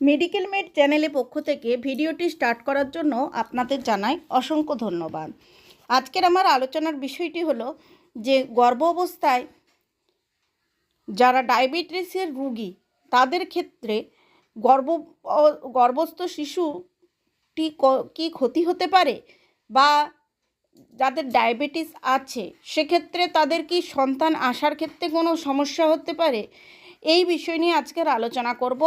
Medical made চ্যানেলের পক্ষ থেকে ভিডিওটি স্টার্ট করার জন্য আপনাদের জানাই অসংখ্য ধন্যবাদ। আজকের আমার আলোচনার বিষয়টি হলো যে গর্ভ অবস্থায় যারা ডায়াবেটিসের রুগী, তাদের ক্ষেত্রে গর্ভ গর্ভস্থ শিশুটি কি ক্ষতি হতে পারে বা যাদের ডায়াবেটিস আছে, সেক্ষেত্রে তাদের কি সন্তান আসার ক্ষেত্রে কোনো সমস্যা হতে পারে? এই বিষয় নিয়ে আজকের আলোচনা করব।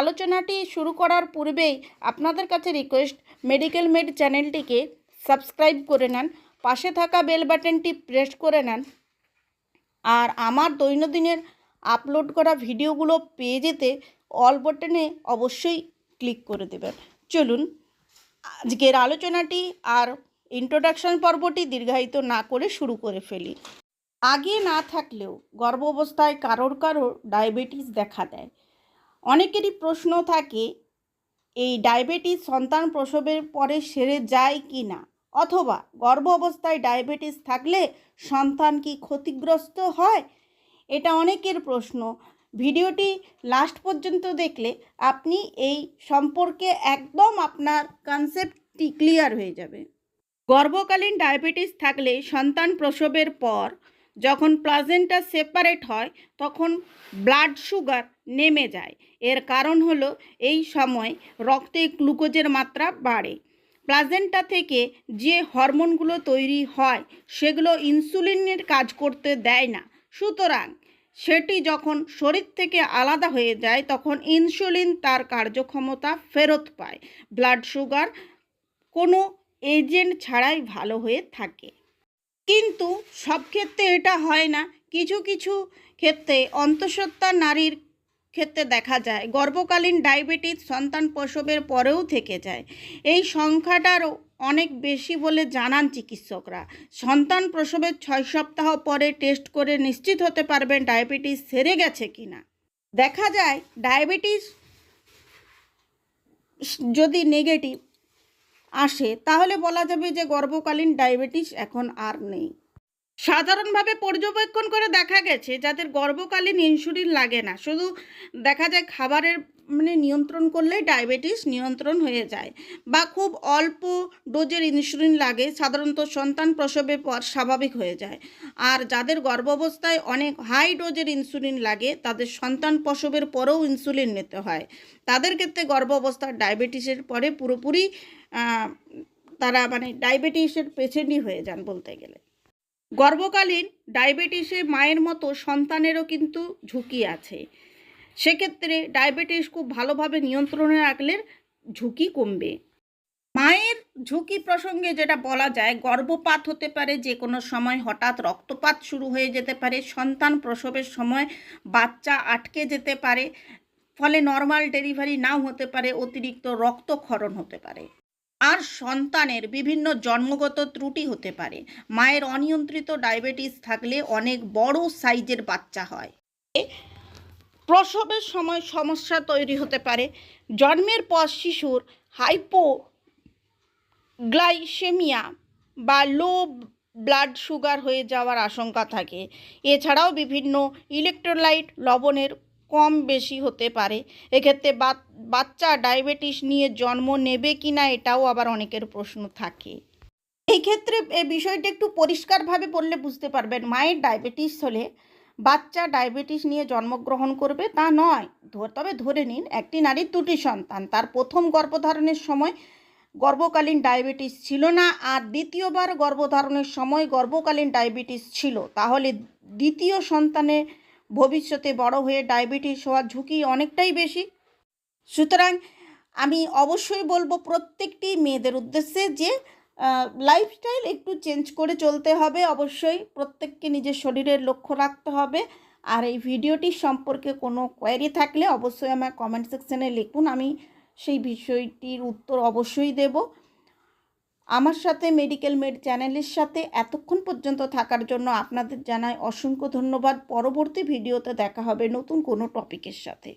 আলোচনাটি শুরু করার পূর্বেই আপনাদের কাছে রিকোয়েস্ট মেডিকেল মেড চ্যানেলটিকে সাবস্ক্রাইব করে নেন, পাশে থাকা বেল বাটনটি প্রেস করে নেন আর আমার দৈনন্দিনের আপলোড করা ভিডিওগুলো পেয়ে যেতে অল বাটনে অবশ্যই ক্লিক করে দেবেন। চলুন, আজকের আলোচনাটি আর ইন্ট্রোডাকশন পর্বটি দীর্ঘায়িত না করে শুরু করে ফেলি। আগে না থাকলেও গর্ভ অবস্থায় কারোর কারোর ডায়াবেটিস দেখা দেয়। অনেকেরই প্রশ্ন থাকে, এই ডায়াবেটিস সন্তান প্রসবের পরে সেরে যায় কি না? অথবা গর্ভ অবস্থায় ডায়াবেটিস থাকলে সন্তান কি ক্ষতিগ্রস্ত হয়? এটা অনেকের প্রশ্ন। ভিডিওটি লাস্ট পর্যন্ত দেখলে আপনি এই সম্পর্কে একদম আপনার কনসেপ্টটি ক্লিয়ার হয়ে যাবে। গর্ভকালীন ডায়াবেটিস থাকলে সন্তান প্রসবের পর যখন প্লাজেন্টা সেপারেট হয়, তখন ব্লাড সুগার নেমে যায়। এর কারণ হলো, এই সময় রক্তে গ্লুকোজের মাত্রা বাড়ে। প্লাজেন্টা থেকে যে হরমোনগুলো তৈরি হয়, সেগুলো ইনসুলিনের কাজ করতে দেয় না। সুতরাং, সেটি যখন শরীর থেকে আলাদা হয়ে যায়, তখন ইনসুলিন তার কার্যক্ষমতা ফেরত পায়। ব্লাড সুগার কোনো এজেন্ট ছাড়াই ভালো হয়ে থাকে। কিন্তু সব ক্ষেত্রে এটা হয় না। কিছু কিছু ক্ষেত্রে অন্তঃসত্ত্বা নারীর ক্ষেত্রে দেখা যায়, গর্ভকালীন ডায়াবেটিস সন্তান প্রসবের পরেও থেকে যায়। এই সংখ্যাটারও অনেক বেশি বলে জানান চিকিৎসকরা। সন্তান প্রসবের ছয় সপ্তাহ পরে টেস্ট করে নিশ্চিত হতে পারবেন ডায়াবেটিস সেরে গেছে কিনা। দেখা যায়, ডায়াবেটিস যদি নেগেটিভ আসে তাহলে বলা যাবে যে গর্ভকালীন ডায়াবেটিস এখন আর নেই। সাধারণভাবে পর্যবেক্ষণ করে দেখা গেছে যাদের গর্ভকালীন ইনসুলিন লাগে না। শুধু দেখা যায় খাবারের মানে নিয়ন্ত্রণ করলেই ডায়াবেটিস নিয়ন্ত্রণ হয়ে যায় বা খুব অল্প ডোজের ইনসুলিন লাগে, সাধারণত সন্তান প্রসবের পর স্বাভাবিক হয়ে যায়। আর যাদের গর্ভাবস্থায় অনেক হাই ডোজের ইনসুলিন লাগে, তাদের সন্তান প্রসবের পরেও ইনসুলিন নিতে হয়। তাদের ক্ষেত্রে গর্ভাবস্থার ডায়াবেটিসের পরে পুরোপুরি তারা মানে ডায়াবেটিসের পেশেন্টই হয়ে যান বলতে গেলে। গর্ভকালীন ডায়াবেটিসে মায়ের মতো সন্তানেরও কিন্তু ঝুঁকি আছে। সেক্ষেত্রে ডায়াবেটিস খুব ভালোভাবে নিয়ন্ত্রণে রাখলে ঝুঁকি কমবে। মায়ের ঝুঁকি প্রসঙ্গে যেটা বলা যায়, গর্ভপাত হতে পারে যে কোনো সময়, হঠাৎ রক্তপাত শুরু হয়ে যেতে পারে, সন্তান প্রসবের সময় বাচ্চা আটকে যেতে পারে, ফলে নর্মাল ডেলিভারি নাও হতে পারে, অতিরিক্ত রক্তক্ষরণ হতে পারে। আর সন্তানের বিভিন্ন জন্মগত ত্রুটি হতে পারে। মায়ের অনিয়ন্ত্রিত ডায়াবেটিস থাকলে অনেক বড় সাইজের বাচ্চা হয়। প্রসবের সময় সমস্যা তৈরি হতে পারে। জন্মের পর শিশুর হাইপো গ্লাইসেমিয়া বা লো ব্লাড সুগার হয়ে যাওয়ার আশঙ্কা থাকে। এছাড়াও বিভিন্ন ইলেকট্রোলাইট লবণের কম বেশি হতে পারে। এক্ষেত্রে বাচ্চা ডায়াবেটিস নিয়ে জন্ম নেবে কি না এটাও আবার অনেকের প্রশ্ন থাকে। এই ক্ষেত্রে এই বিষয়টা একটু পরিষ্কারভাবে বললে বুঝতে পারবেন, মায়ের ডায়াবেটিস হলে বাচ্চা ডায়াবেটিস নিয়ে জন্মগ্রহণ করবে তা নয়। তবে ধরে নিন, একটি নারীর দুটি সন্তান, তার প্রথম গর্ভধারণের সময় গর্ভকালীন ডায়াবেটিস ছিল না, আর দ্বিতীয়বার গর্ভধারণের সময় গর্ভকালীন ডায়াবেটিস ছিল। তাহলে দ্বিতীয় সন্তানে ভবিষ্যতে বড় হয়ে ডায়াবেটিস হওয়ার ঝুঁকি অনেকটাই বেশি। সুতরাং আমি অবশ্যই বলব প্রত্যেকটি মেয়েদের উদ্দেশ্যে যে লাইফস্টাইল একটু চেঞ্জ করে চলতে হবে অবশ্যই। প্রত্যেককে নিজের শরীরের লক্ষ্য রাখতে হবে। আর এই ভিডিওটি সম্পর্কে কোনো কোয়ারি থাকলে অবশ্যই আমার কমেন্ট সেকশানে লিখুন। আমি সেই বিষয়টির উত্তর অবশ্যই দেব। আমার সাথে মেডিকেল মেড চ্যানেলের সাথে এতক্ষণ পর্যন্ত থাকার জন্য আপনাদের জানাই অসংখ্য ধন্যবাদ। পরবর্তী ভিডিওতে দেখা হবে নতুন কোনো টপিকের সাথে।